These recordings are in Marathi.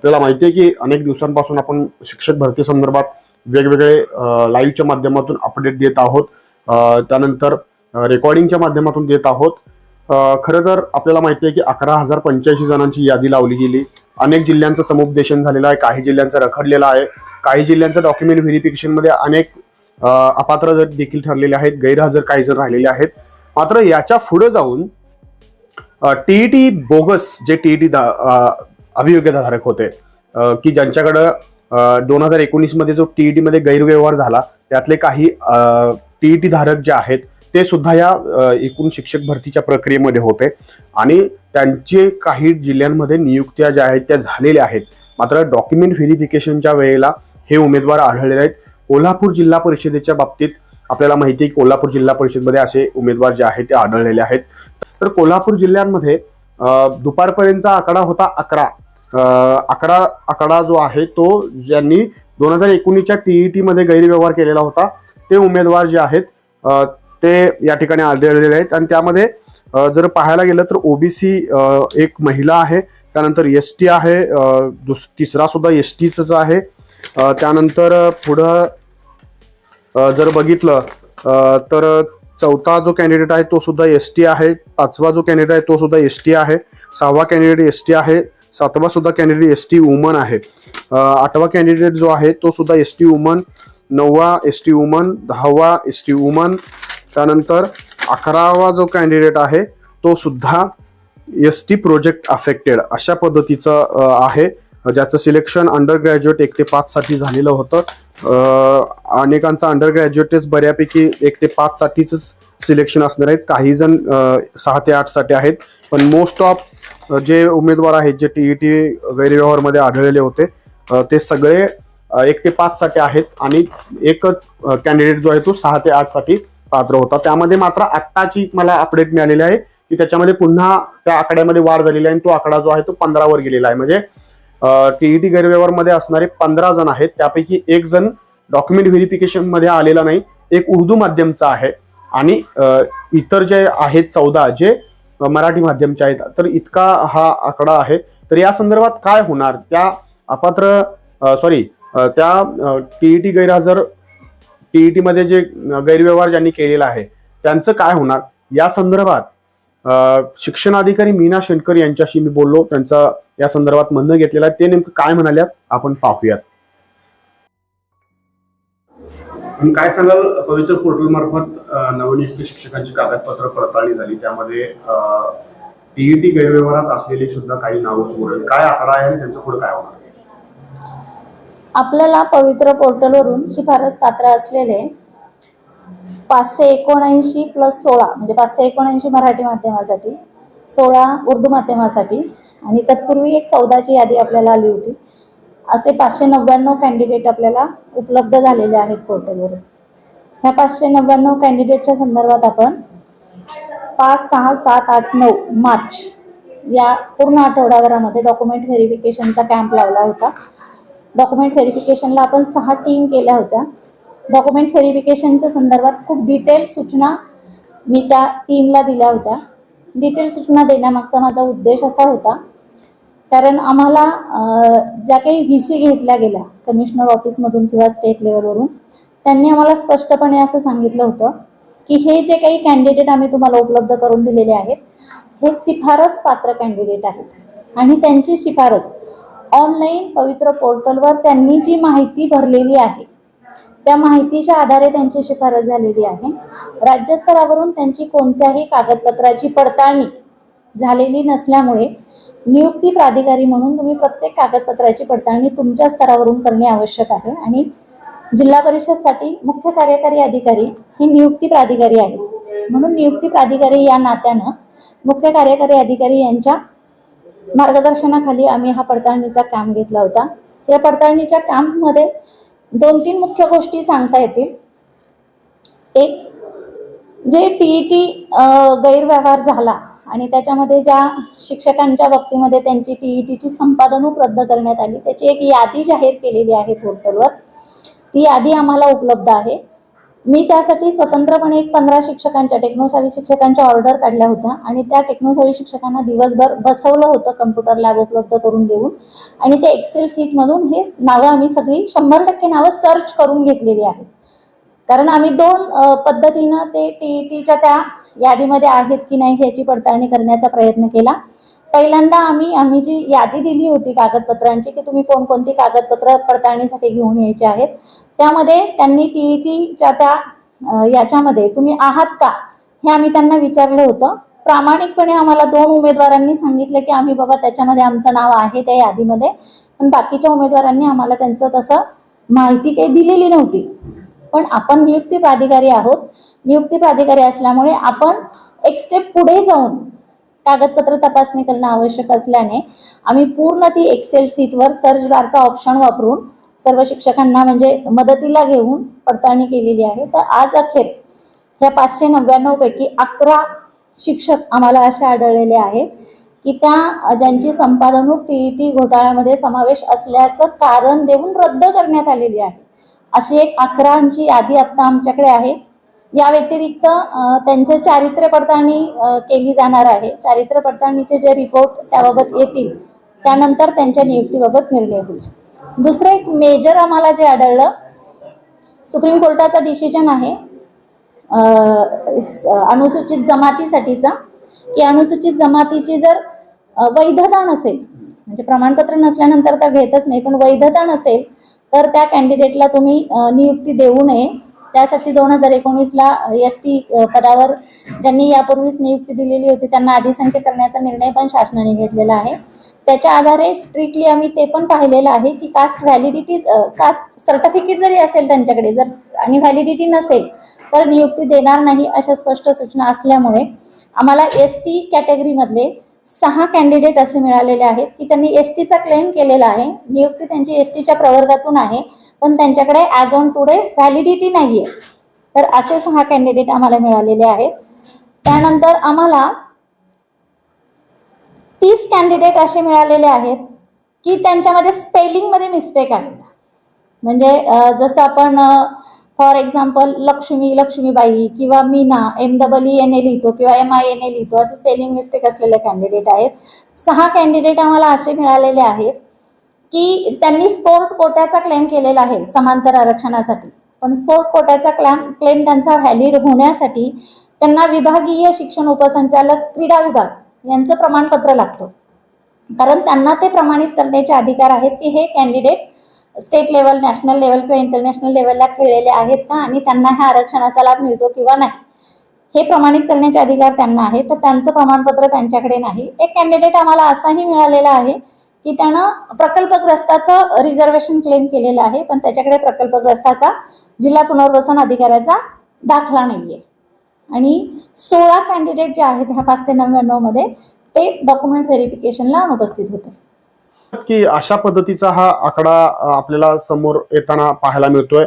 आपल्याला माहिती आहे की अनेक दिवसांपासून आपण शिक्षक भरती संदर्भात वेगवेगळे लाईव्हच्या माध्यमातून अपडेट देत आहोत. त्यानंतर रेकॉर्डिंगच्या माध्यमातून देत आहोत. खरं तर आपल्याला माहिती आहे की अकरा हजार पंच्याऐंशी जणांची यादी लावली गेली. अनेक जिल्ह्यांचं समुपदेशन झालेलं आहे काही जिल्ह्यांचं रखडलेलं आहे काही जिल्ह्यांचं डॉक्युमेंट व्हेरिफिकेशनमध्ये अनेक अपात्र जर देखील ठरलेले आहेत गैरहजर काही जण राहिलेले आहेत. मात्र याच्यापुढे जाऊन टीईटी बोगस जे टीईटी अभियोग्यताधारक होते. की ज्यांच्याकडं दोन हजार एकोणीसमध्ये जो जो टीईटी मध्ये गैरव्यवहार झाला त्यातले काही टीईटी धारक जे आहेत ते सुद्धा या एकूण शिक्षक भरतीच्या प्रक्रियेमध्ये होते. आणि त्यांचे काही जिल्ह्यांमध्ये नियुक्त्या ज्या आहेत त्या झालेल्या आहेत. मात्र डॉक्युमेंट व्हेरिफिकेशनच्या वेळेला हे उमेदवार आढळलेले आहेत. कोल्हापूर जिल्हा परिषदेच्या बाबतीत आपल्याला माहिती आहे की कोल्हापूर जिल्हा परिषदमध्ये असे उमेदवार जे आहेत ते आढळलेले आहेत. तर कोल्हापूर जिल्ह्यांमध्ये दुपारपर्यंतचा आकडा होता अकरा. अकरा आकडा जो आहे तो ज्यांनी दोन हजार एकोणीसच्या टीईटी मध्ये गैरव्यवहार केलेला होता ते उमेदवार जे आहेत ते या ठिकाणी आढळलेले आहेत. आणि त्यामध्ये जर पाहायला गेलं तर ओबीसी एक महिला आहे त्यानंतर एस टी आहे दुस तिसरा सुद्धा एस टीच आहे. त्यानंतर पुढं जर बघितलं तर चौथा जो कॅन्डिडेट आहे तो सुद्धा एस टी आहे पाचवा जो कॅन्डिडेट आहे तो सुद्धा एस टी आहे सहावा कॅन्डिडेट एस टी आहे सातवा सुद्धा कॅन्डिडेट एस टी वुमन आहे. आठवा कॅन्डिडेट जो आहे तो सुद्धा एस टी वुमन नववा एस टी वुमन दहावा एस टी वुमन त्यानंतर अकरावा जो कॅन्डिडेट आहे तो सुद्धा एस टी प्रोजेक्ट अफेक्टेड अशा पद्धतीचं आहे. ज्याचं सिलेक्शन अंडर ग्रॅज्युएट एक ते पाच साठी झालेलं होतं. अनेकांचं अंडर ग्रॅज्युएटच बऱ्यापैकी एक ते पाच साठीच सिलेक्शन असणार आहेत. काही जण सहा ते आठसाठी आहेत. पण मोस्ट ऑफ जे उमेदवार आहेत जे टीईटी गैरव्यवहारमध्ये आढळलेले होते ते सगळे एक ते पाच साठी आहेत आणि एकच कॅन्डिडेट जो आहे तो सहा ते आठसाठी पात्र होता. त्यामध्ये मात्र आत्ताची मला अपडेट मिळालेली आहे की त्याच्यामध्ये पुन्हा त्या आकड्यामध्ये वाढ झालेली आहे आणि तो आकडा जो आहे तो पंधरावर गेलेला आहे. म्हणजे टीईटी टी गैरव्यवहारमध्ये असणारे पंधरा जण आहेत. त्यापैकी एक जण डॉक्युमेंट व्हेरिफिकेशनमध्ये आलेला नाही. एक उर्दू माध्यमचा आहे. आणि इतर जे आहेत चौदा जे मराठी माध्यमच्या आहेत. तर इतका हा आकडा आहे. तर या संदर्भात काय होणार? त्या अपात्र सॉरी त्या टीईटी गैरहजर टीईटीमध्ये जे गैरव्यवहार ज्यांनी केलेला आहे त्यांचं काय होणार? या संदर्भात शिक्षण अधिकारी मीना शेणकर यांच्याशी मी बोललो. त्यांचा या संदर्भात म्हणणं घेतलेलं आहे. ते नेमकं काय म्हणाल्यात? आपण पाहूयात. तुम्ही काय सांगाल? पवित्र पोर्टल मार्फत नवनियुक्त शिक्षकांची कागदपत्र पडताळणी झाली. त्यामध्ये टीईटी गैरव्यवहारात असलेली सुद्धा काही नावं समोर काय आकडा आहे आणि त्यांचं पुढे काय होणार? आपल्याला पवित्र पोर्टलवरून शिफारस पात्र असलेले पाचशे एकोणऐंशी प्लस सोळा म्हणजे पाचशे एकोणऐंशी मराठी माध्यमासाठी सोळा उर्दू माध्यमासाठी आणि तत्पूर्वी एक चौदाची यादी आपल्याला आली होती. असे पाचशे नव्याण्णव कॅन्डिडेट आपल्याला उपलब्ध झालेले आहेत पोर्टलवर ह्या पाचशे नव्याण्णव कॅन्डिडेटच्या संदर्भात आपण पाच सहा सात आठ नऊ मार्च या पूर्ण आठवडाभरामध्ये डॉक्युमेंट व्हेरिफिकेशनचा कॅम्प लावला होता. डॉक्युमेंट व्हेरिफिकेशनला आपण सहा टीम केल्या होत्या. डॉक्युमेंट व्हेरिफिकेशनच्या संदर्भात खूप डिटेल सूचना मी त्या टीमला दिल्या होत्या. डिटेल सूचना देण्यामागचा माझा उद्देश असा होता कारण आम्हाला ज्या काही व्ही सी घेतल्या गेल्या कमिशनर ऑफिसमधून किंवा स्टेट लेवलवरून त्यांनी आम्हाला स्पष्टपणे असं सांगितलं होतं की हे जे काही कॅन्डिडेट आम्ही तुम्हाला उपलब्ध करून दिलेले आहेत हे शिफारस पात्र कॅन्डिडेट आहेत. आणि त्यांची शिफारस ऑनलाईन पवित्र पोर्टलवर त्यांनी जी माहिती भरलेली आहे त्या माहितीच्या आधारे त्यांची शिफारस झालेली आहे. राज्यस्तरावरून त्यांची कोणत्याही कागदपत्राची पडताळणी झालेली नसल्यामुळे नियुक्ती प्राधिकारी म्हणून तुम्ही प्रत्येक कागदपत्राची पडताळणी तुमच्या स्तरावरून करणे आवश्यक आहे. आणि जिल्हा परिषदसाठी मुख्य कार्यकारी अधिकारी हे नियुक्ती प्राधिकारी आहेत. म्हणून नियुक्ती प्राधिकारी या नात्यानं मुख्य कार्यकारी अधिकारी यांच्या मार्गदर्शनाखाली आम्ही हा पडताळणीचा काम घेतला होता. या पडताळणीच्या कॅम्पमध्ये दोन तीन मुख्य गोष्टी सांगता येतील. एक जे पी ई टी गैरव्यवहार झाला आणि त्याच्यामध्ये ज्या शिक्षकांच्या बाबतीमध्ये त्यांची टी ई टीची संपादनूक रद्द करण्यात आली त्याची एक यादी जाहीर केलेली आहे पोर्टलवर. ती यादी आम्हाला उपलब्ध आहे. मी त्यासाठी स्वतंत्रपणे एक पंधरा शिक्षकांच्या टेक्नोसावी शिक्षकांच्या ऑर्डर काढल्या होत्या आणि त्या टेक्नोसावी शिक्षकांना दिवसभर बसवलं होतं कम्प्युटर लॅब उपलब्ध करून देऊन. आणि त्या एक्सेल सीटमधून हे नावं आम्ही सगळी शंभर टक्के नावं सर्च करून घेतलेली आहेत. कारण आम्ही दोन पद्धतीनं ते टी टीच्या त्या यादीमध्ये आहेत की नाही ह्याची पडताळणी करण्याचा प्रयत्न केला. पहिल्यांदा आम्ही आम्ही जी यादी दिली होती कागदपत्रांची की तुम्ही कोणकोणती कागदपत्र पडताळणीसाठी घेऊन यायची आहेत त्यामध्ये त्यांनी टी टीच्या त्या याच्यामध्ये तुम्ही आहात का हे आम्ही त्यांना विचारलं होतं. प्रामाणिकपणे आम्हाला दोन उमेदवारांनी सांगितलं की आम्ही बाबा त्याच्यामध्ये आमचं नाव आहे त्या यादीमध्ये पण बाकीच्या उमेदवारांनी आम्हाला त्यांचं तसं माहिती काही दिलेली नव्हती. पण आपण नियुक्ती प्राधिकारी आहोत. नियुक्ती प्राधिकारी असल्यामुळे आपण एक स्टेप पुढे जाऊन कागदपत्र तपासणी करणं आवश्यक असल्याने आम्ही पूर्ण ती एक्सेल सीटवर सर्च बारचा ऑप्शन वापरून सर्व शिक्षकांना म्हणजे मदतीला घेऊन पडताळणी केलेली आहे. तर आज अखेर ह्या पाचशे नव्याण्णव पैकी अकरा शिक्षक आम्हाला असे आढळलेले आहेत की त्या ज्यांची संपादनूक टी ई टी घोटाळ्यामध्ये समावेश असल्याचं कारण देऊन रद्द करण्यात आलेली आहे. अशी एक अकरांची यादी आत्ता आमच्याकडे आहे. या व्यतिरिक्त त्यांचे चारित्र्य पडताळणी केली जाणार आहे. चारित्र्य पडताळणीचे जे रिपोर्ट त्याबाबत येतील त्यानंतर त्यांच्या नियुक्तीबाबत निर्णय होईल. दुसरं एक मेजर आम्हाला जे आढळलं सुप्रीम कोर्टाचा डिसिजन आहे अनुसूचित जमातीसाठीचा. की अनुसूचित जमातीची जर वैधता नसेल म्हणजे प्रमाणपत्र नसल्यानंतर तर घेतच नाही पण वैधता नसेल तर त्या कॅन्डिडेटला तुम्ही नियुक्ती देऊ नये. त्यासाठी दोन हजार एकोणीसला एस टी पदावर ज्यांनी यापूर्वीच नियुक्ती दिलेली होती त्यांना अधिसंख्य करण्याचा निर्णय पण शासनाने घेतलेला आहे. त्याच्या आधारे स्ट्रिक्टली आम्ही ते पण पाहिलेलं आहे की कास्ट व्हॅलिडिटी कास्ट सर्टिफिकेट जरी असेल त्यांच्याकडे जर आणि व्हॅलिडिटी नसेल तर नियुक्ती देणार नाही अशा स्पष्ट सूचना असल्यामुळे आम्हाला एस टी कॅटेगरीमधले सहा कॅन्डिडेट असे मिळालेले आहेत की त्यांनी एस टीचा क्लेम केलेला आहे. नियुक्ती त्यांची एस टीच्या प्रवर्गातून आहे. पण त्यांच्याकडे ॲज ऑन टुडे व्हॅलिडिटी नाही आहे तर असे सहा कॅन्डिडेट आम्हाला मिळालेले आहेत. त्यानंतर आम्हाला तीस कॅन्डिडेट असे मिळालेले आहेत की त्यांच्यामध्ये स्पेलिंगमध्ये मिस्टेक आहेत. म्हणजे जसं आपण फॉर एक्झाम्पल लक्ष्मी लक्ष्मीबाई किंवा Meena M double E N A लिहितो किंवा एम आय एन ए लिहितो असे स्पेलिंग मिस्टेक असलेले कॅन्डिडेट आहेत. सहा कॅन्डिडेट आम्हाला असे मिळालेले आहेत की त्यांनी स्पोर्ट कोट्याचा क्लेम केलेला आहे समांतर आरक्षणासाठी. पण स्पोर्ट कोट्याचा क्लेम क्लेम त्यांचा व्हॅलिड होण्यासाठी त्यांना विभागीय शिक्षण उपसंचालक क्रीडा विभाग यांचं प्रमाणपत्र लागतं. कारण त्यांना ते प्रमाणित करण्याचे अधिकार आहेत की हे candidate state level national level किंवा इंटरनॅशनल लेवलला खेळलेले आहेत का? आणि त्यांना ह्या आरक्षणाचा लाभ मिळतो किंवा नाही? हे प्रमाणित करण्याचे अधिकार त्यांना आहे तर त्यांचं प्रमाणपत्र त्यांच्याकडे नाही. एक कॅन्डिडेट आम्हाला असाही मिळालेला आहे की त्यानं प्रकल्पग्रस्ताचं रिझर्वेशन क्लेम केलेलं आहे पण त्याच्याकडे प्रकल्पग्रस्ताचा जिल्हा पुनर्वसन अधिकाऱ्याचा दाखला नाहीये. आणि सोळा कॅन्डिडेट जे आहेत ह्या पाचशे नव्याण्णवमध्ये ते डॉक्युमेंट व्हेरिफिकेशनला अनुपस्थित होते. की अशा पद्धतीचा हा आकडा आपल्याला समोर येताना पाहायला मिळतोय.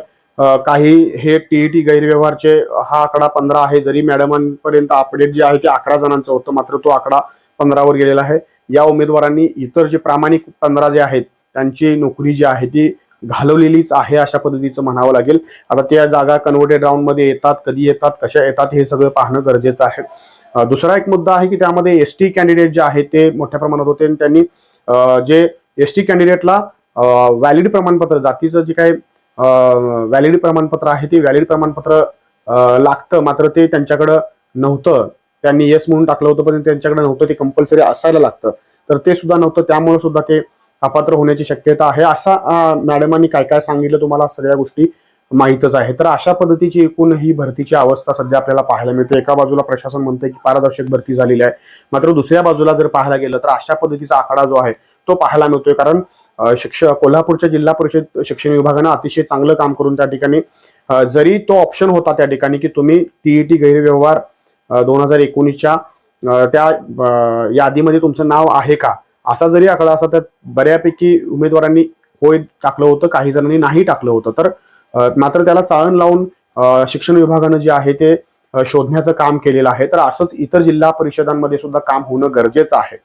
काही हे टीईटी गैरव्यवहारचे हा आकडा पंधरा आहे. जरी मॅडमांपर्यंत अपडेट जे आहे ते अकरा जणांचं होतं मात्र तो आकडा पंधरावर गेलेला आहे. या उमेदवारांनी इतर जे प्रामाणिक पंधरा जे आहेत त्यांची नोकरी जी आहे ती घालवलेलीच आहे अशा पद्धतीचं म्हणावं लागेल. आता त्या जागा कन्वर्टेड राऊंडमध्ये येतात कधी येतात कशा येतात हे सगळं पाहणं गरजेचं आहे. दुसरा एक मुद्दा आहे की त्यामध्ये एस टी कॅन्डिडेट जे आहेत ते मोठ्या प्रमाणात होते आणि त्यांनी जे एस टी कॅन्डिडेटला व्हॅलिड प्रमाणपत्र जातीचं जे काही व्हॅलिड प्रमाणपत्र आहे ते व्हॅलिड प्रमाणपत्र लागतं. मात्र ते त्यांच्याकडं नव्हतं. त्यांनी येस म्हणून टाकलं होतं पण त्यांच्याकडे नव्हतं. ते कंपल्सरी असायला लागतं. तर ते सुद्धा नव्हतं. त्यामुळे सुद्धा ते अपात्र होण्याची शक्यता आहे. अशा मॅडमांनी काय काय सांगितलं तुम्हाला? सगळ्या गोष्टी माहीतच आहे तर अशा पद्धतीची एकूण ही भरतीची अवस्था सध्या आपल्याला पाहायला मिळते. एका बाजूला प्रशासन म्हणतंय की पारदर्शक भरती झालेली आहे. मात्र दुसऱ्या बाजूला जर पाहायला गेलं तर अशा पद्धतीचा आकडा जो आहे तो पाहायला मिळतोय. कारण अ, शिक्षक कोल्हापूरच्या जिल्हा परिषद शिक्षण विभागानं अतिशय चांगलं काम करून त्या ठिकाणी जरी तो ऑप्शन होता त्या ठिकाणी की तुम्ही टीईटी गैरव्यवहार दोन हजार एकोणीसच्या त्या यादीमध्ये तुमचं नाव आहे का? असा जरी आकडा असा तर बऱ्यापैकी उमेदवारांनी होय टाकलं होतं काही जणांनी नाही टाकलं होतं. तर मात्र त्याला चाळण लावून शिक्षण विभागानं जे आहे ते शोधण्याचं काम केलेलं आहे. तर असंच इतर जिल्हा परिषदांमध्ये सुद्धा काम होणं गरजेचं आहे.